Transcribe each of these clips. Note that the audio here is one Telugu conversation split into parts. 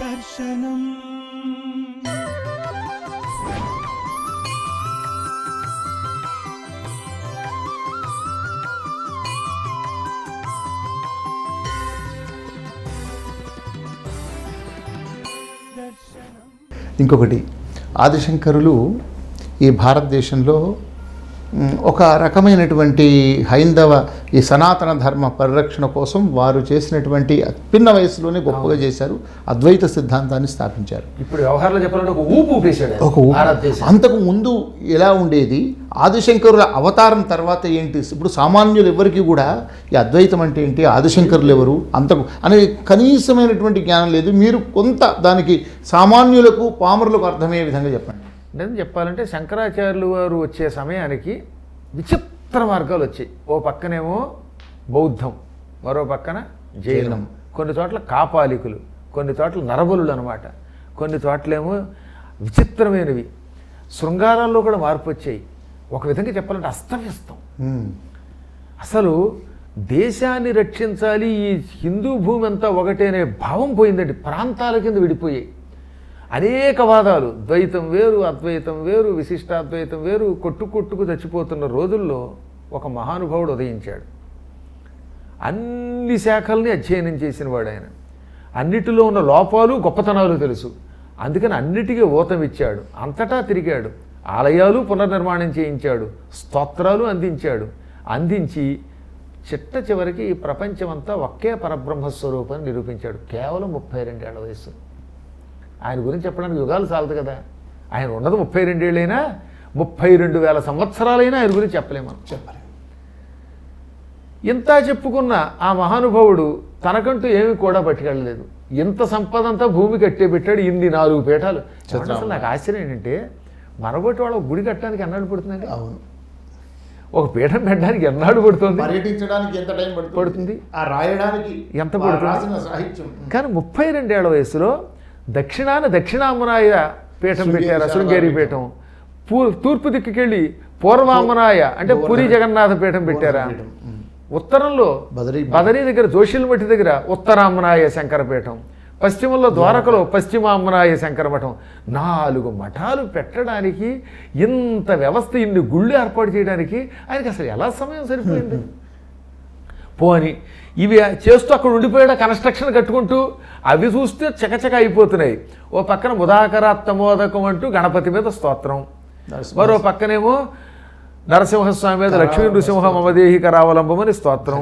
దర్శనం. ఇంకొకటి ఆదిశంకరులు ఈ భారతదేశంలో ఒక రకమైనటువంటి హైందవ ఈ సనాతన ధర్మ పరిరక్షణ కోసం వారు చేసినటువంటి పిన్న వయసులోనే గొప్పగా చేశారు అద్వైత సిద్ధాంతాన్ని స్థాపించారు. ఇప్పుడు వ్యవహారంలో చెప్పాలంటే ఒక ఊపు ఊపేశాడు ఒక అంతకు ముందు ఎలా ఉండేది? ఆదిశంకరుల అవతారం తర్వాత ఏంటి? ఇప్పుడు సామాన్యులు ఎవరికి కూడా ఈ అద్వైతం అంటే ఏంటి? ఆదిశంకరులు ఎవరు? అంతకు అనే కనీసమైనటువంటి జ్ఞానం లేదు. మీరు కొంత దానికి సామాన్యులకు పామరులకు అర్థమయ్యే విధంగా చెప్పండి. నేను చెప్పాలంటే శంకరాచార్యులు వారు వచ్చే సమయానికి విచిత్ర మార్గాలు వచ్చాయి. ఓ పక్కనేమో బౌద్ధం మరో పక్కన జైనం. కొన్ని చోట్ల కాపాలికులు కొన్ని చోట్ల నరబలులు అనమాట కొన్ని చోట్లేమో విచిత్రమైనవి. శృంగారాల్లో కూడా మార్పు వచ్చాయి. ఒక విధంగా చెప్పాలంటే అస్తవ్యస్తం. అసలు దేశాన్ని రక్షించాలి ఈ హిందూ భూమి అంతా ఒకటే అనే భావం పోయిందండి. ప్రాంతాల కింద విడిపోయాయి. అనేక వాదాలు. ద్వైతం వేరు అద్వైతం వేరు విశిష్టాద్వైతం వేరు కొట్టు కొట్టుకు చచ్చిపోతున్న రోజుల్లో ఒక మహానుభావుడు ఉదయించాడు. అన్ని శాఖల్ని అధ్యయనం చేసిన వాడు ఆయన అన్నిటిలో ఉన్న లోపాలు గొప్పతనాలు తెలుసు. అందుకని అన్నిటికీ ఊతమిచ్చాడు. అంతటా తిరిగాడు. ఆలయాలు పునర్నిర్మాణం చేయించాడు. స్తోత్రాలు అందించాడు. అందించి చిట్ట చివరికి ఈ ప్రపంచమంతా ఒకే పరబ్రహ్మ స్వరూపాన్ని నిరూపించాడు. కేవలం ముప్పై రెండేళ్ళ వయసు ఆయన గురించి చెప్పడానికి యుగాలు చాలదు కదా. ఆయన ఉన్నది ముప్పై రెండేళ్ళైనా ముప్పై రెండు వేల సంవత్సరాలైనా ఆయన గురించి చెప్పలేము మనం. చెప్పండి ఇంత చెప్పుకున్న ఆ మహానుభావుడు తనకంటూ ఏమీ కూడా పట్టుకెళ్ళలేదు. ఇంత సంపద అంతా భూమి కట్టే పెట్టాడు ఇన్ని నాలుగు పీఠాలు. అసలు నాకు ఆశ్చర్యం ఏంటంటే మనబట్టి వాళ్ళ గుడి కట్టడానికి ఎన్నాడు పడుతుందండి? అవును. ఒక పీఠం పెట్టడానికి ఎన్నాడు పడుతుంది? పర్యటించడానికి ఎంత టైం పడుతుంది? పడుతుంది. ఆ రాయడానికి ఎంత పడుతుంది? కానీ ముప్పై రెండేళ్ళ వయసులో దక్షిణాన దక్షిణామనాయ పీఠం పెట్టారు శృంగేరి పీఠం. పూ తూర్పు దిక్కుకెళ్ళి పూర్వామనాయ అంటే పురి జగన్నాథ పీఠం పెట్టారా. ఉత్తరంలో బదరీ బదరీ దగ్గర జోషిల్మఠి దగ్గర ఉత్తరామనాయ శంకరపీఠం పశ్చిమంలో ద్వారకలో పశ్చిమామనాయ శంకరమఠం నాలుగు మఠాలు పెట్టడానికి ఇంత వ్యవస్థ ఇన్ని గుళ్ళు ఏర్పాటు చేయడానికి ఆయనకి అసలు ఎలా సమయం సరిపోయింది? పోని ఇవి చేస్తూ అక్కడ ఉండిపోయాడు కన్స్ట్రక్షన్ కట్టుకుంటూ అవి చూస్తే చకచక అయిపోతున్నాయి. ఓ పక్కన ముదాకరాత్తమోదకం అంటూ గణపతి మీద స్తోత్రం. మరో పక్కనేమో నరసింహస్వామి మీద లక్ష్మీ నృసింహ మమదేహి కరావలంబమని స్తోత్రం.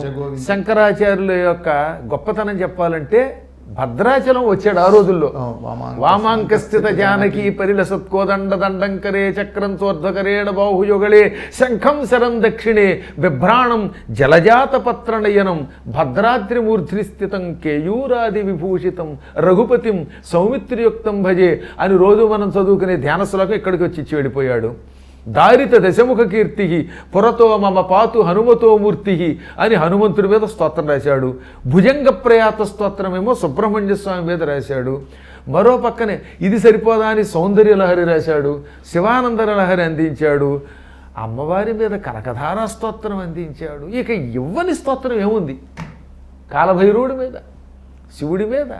శంకరాచార్యుల యొక్క గొప్పతనం చెప్పాలంటే భద్రాచలం వచ్చాడు ఆ రోజుల్లో. ఆ, వామాంక వామాంక స్థిత జానకి పరిలసత్కోదండ దండంకరే చక్రం చోర్ధకరేణ బాహుయుగళే శంఖం శరం దక్షిణే బిభ్రాణం జలజాత పత్రనయనం భద్రాద్రిమూర్ధ్ని స్థితం కేయూరాది విభూషితం రఘుపతిం సౌమిత్రియుక్తం భజే అని రోజు మనం చదువుకునే ధ్యాన శ్లోకం ఇక్కడికి వచ్చి వెళ్ళిపోయాడు. దారిత దశముఖ కీర్తి పురతో మమ పాతు హనుమతో మూర్తి అని హనుమంతుడి మీద స్తోత్రం రాశాడు. భుజంగ ప్రయాత స్తోత్రమేమో సుబ్రహ్మణ్య స్వామి మీద రాశాడు. మరో పక్కనే ఇది సరిపోదా అని సౌందర్య లహరి రాశాడు. శివానంద లహరి అందించాడు. అమ్మవారి మీద కనకధారా స్తోత్రం అందించాడు. ఇక ఇవ్వని స్తోత్రం ఏముంది? కాలభైరవుడి మీద శివుడి మీద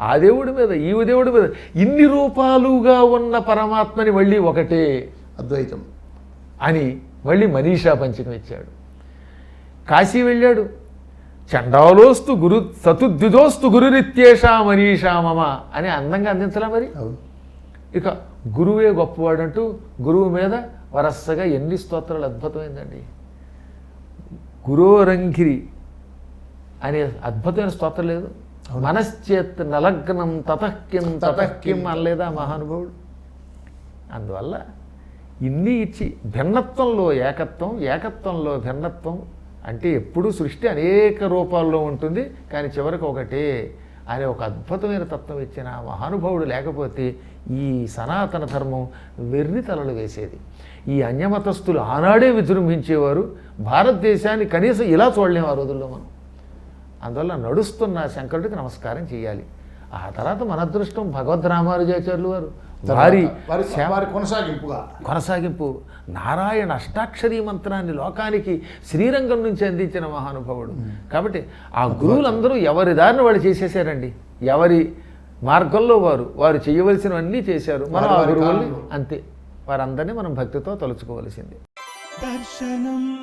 ఆ దేవుడి మీద ఈ దేవుడి మీద ఇన్ని రూపాలుగా ఉన్న పరమాత్మని మళ్ళీ ఒకటే అద్వైతం. అని మళ్ళీ మనీషా పంచకం ఇచ్చాడు. కాశీ వెళ్ళాడు. చండాలోస్తు గురు సతుద్విదోస్తు గురురిత్యేషా మనీషా మమ అని అందంగా అందించలా మరి? ఇక గురువే గొప్పవాడంటూ గురువు మీద వరసగా ఎన్ని స్తోత్రాలు అద్భుతమైందండి. గురోరంగిరి అనే అద్భుతమైన స్తోత్రం లేదు. మనశ్చేత్ నలగ్నం తతక్కిం తతక్కిం అనలేదా మహానుభావుడు? అందువల్ల ఇన్ని ఇచ్చి భిన్నత్వంలో ఏకత్వం ఏకత్వంలో భిన్నత్వం అంటే ఎప్పుడూ సృష్టి అనేక రూపాల్లో ఉంటుంది కానీ చివరికి ఒకటే అనే ఒక అద్భుతమైన తత్వం ఇచ్చిన మహానుభావుడు లేకపోతే ఈ సనాతన ధర్మం వెర్రి తలలు వేసేది. ఈ అన్యమతస్థులు ఆనాడే విజృంభించేవారు భారతదేశాన్ని కనీసం ఇలా చూడలేము ఆ రోజుల్లో మనం. అందువల్ల నడుస్తున్న శంకరుడికి నమస్కారం చేయాలి. ఆ తర్వాత మన అదృష్టం భగవద్ రామానుజాచార్యులు వారు వారి. వారి కొనసాగింపుగా. కొనసాగింపు. నారాయణ అష్టాక్షరీ మంత్రాన్ని లోకానికి శ్రీరంగం నుంచి అందించిన మహానుభావుడు. కాబట్టి ఆ గురువులందరూ ఎవరి దారిని వాళ్ళు చేసేసారండి? ఎవరి మార్గంలో వారు వారు చేయవలసినవన్నీ చేశారు. మనం ఆ గురువుల్ని. అంతే. వారందరినీ మనం భక్తితో తలుచుకోవలసింది. దర్శనం.